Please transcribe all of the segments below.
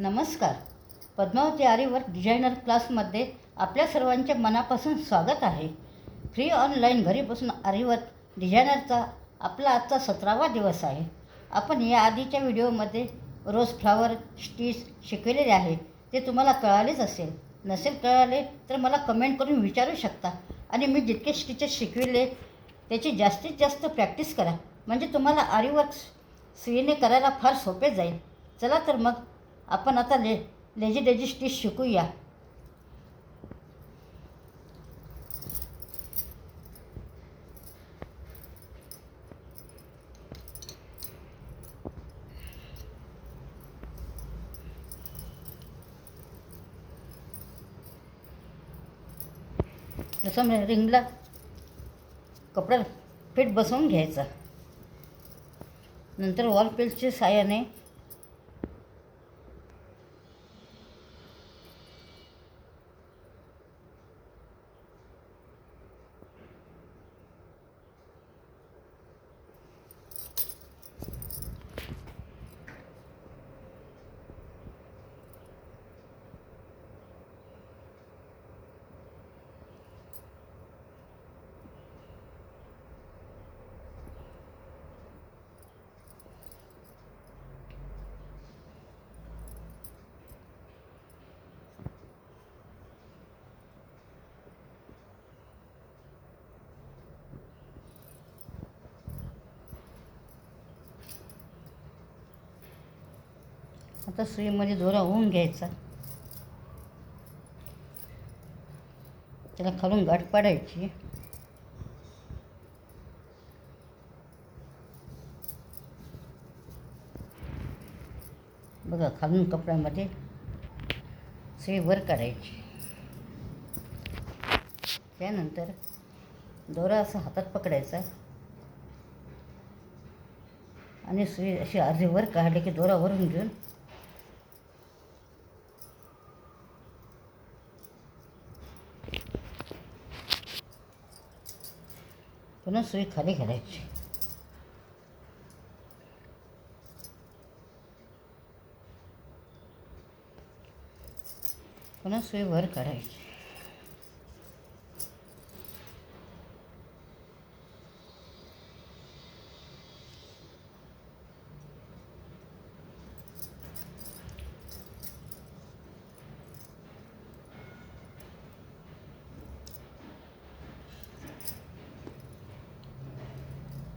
नमस्कार. पद्मावती आरीवर डिझायनर क्लासमध्ये आपल्या सर्वांचे मनापासून स्वागत आहे. फ्री ऑनलाईन घरी बसून आरीवर्क डिझायनरचा आपला आजचा सतरावा दिवस आहे. आपण या आधीच्या व्हिडिओमध्ये रोज फ्लावर स्टीच शिकवलेले आहे ते तुम्हाला कळालेच असेल. नसेल कळाले तर मला कमेंट करून विचारू शकता आणि मी जितके स्टिचेस शिकविले त्याची जास्तीत जास्त प्रॅक्टिस करा. म्हणजे तुम्हाला आरीवर्क स्त्रीने करायला फार सोपे जाईल. चला तर मग आपण आता ले लेजी डेजी स्टिच शिकूया. प्रथम रिंगला कपडा फिट बसवून घ्यायचा. नंतर वॉल पेजच्या साह्याने आता सुईमध्ये दोरा होऊन घ्यायचा. त्याला खालून गाठ पाडायची. बघा खालून कपड्यामध्ये सुई वर काढायची त्यानंतर दोरा असा हातात पकडायचा. आणि सुई अशी अर्धी वर काढली की दोरा वरून घेऊन पुन्हा सुई खाली घालायची पुन्हा सुई वर काढायची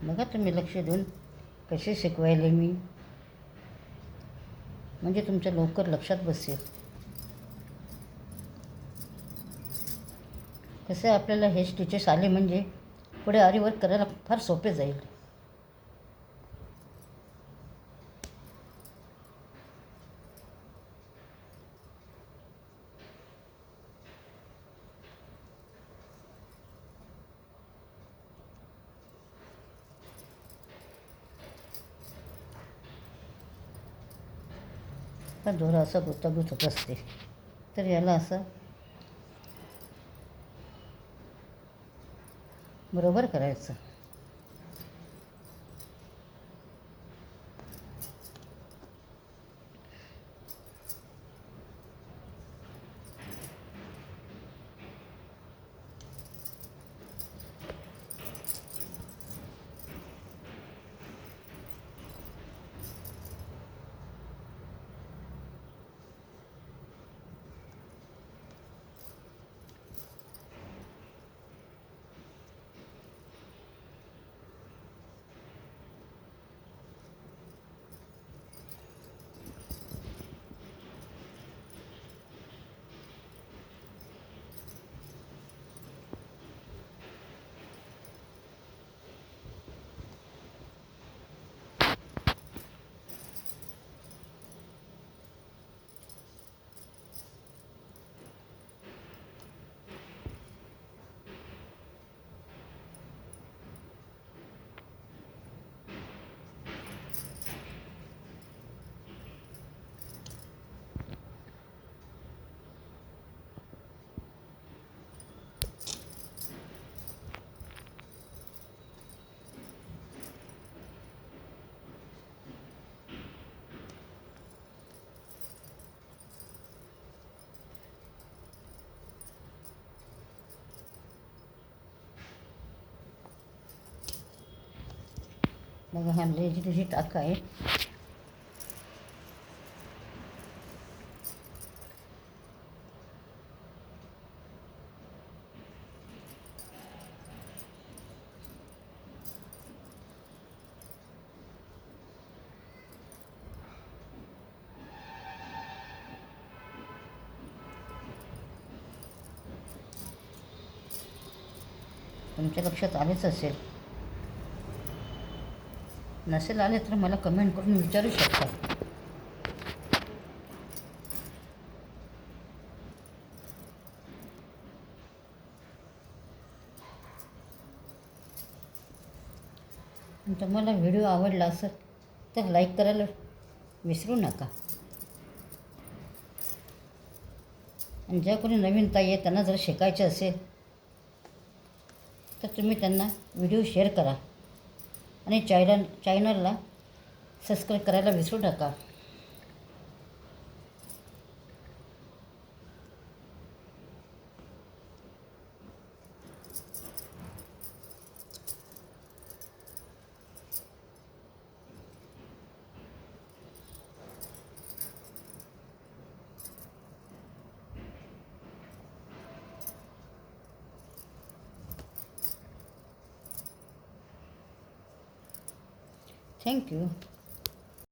बघा तुम्ही लक्ष देऊन कसे शिकवायले मी. म्हणजे तुमच्या लवकर लक्षात बसेल. कसं आपल्याला हे स्टिचेस आले म्हणजे पुढे आरीवर्क करायला फार सोपे जाईल. का दोरा असं गुतागुत होत असते. तर याला असं बरोबर करायचं. बघा हा लेझी तुझी टाक आहे तुमच्या लक्षात आलेच असेल नसेल आले तर मला कमेंट करून विचारू शकता. तुम्हाला व्हिडिओ आवडला असेल तर लाईक करायला विसरू नका. आणि ज्या कोणी नवीन ताई आहे त्यांना जर शिकायचे असेल तर तुम्ही त्यांना व्हिडिओ शेअर करा. आणि चॅनल चॅनलला सबस्क्राईब करायला विसरू नका.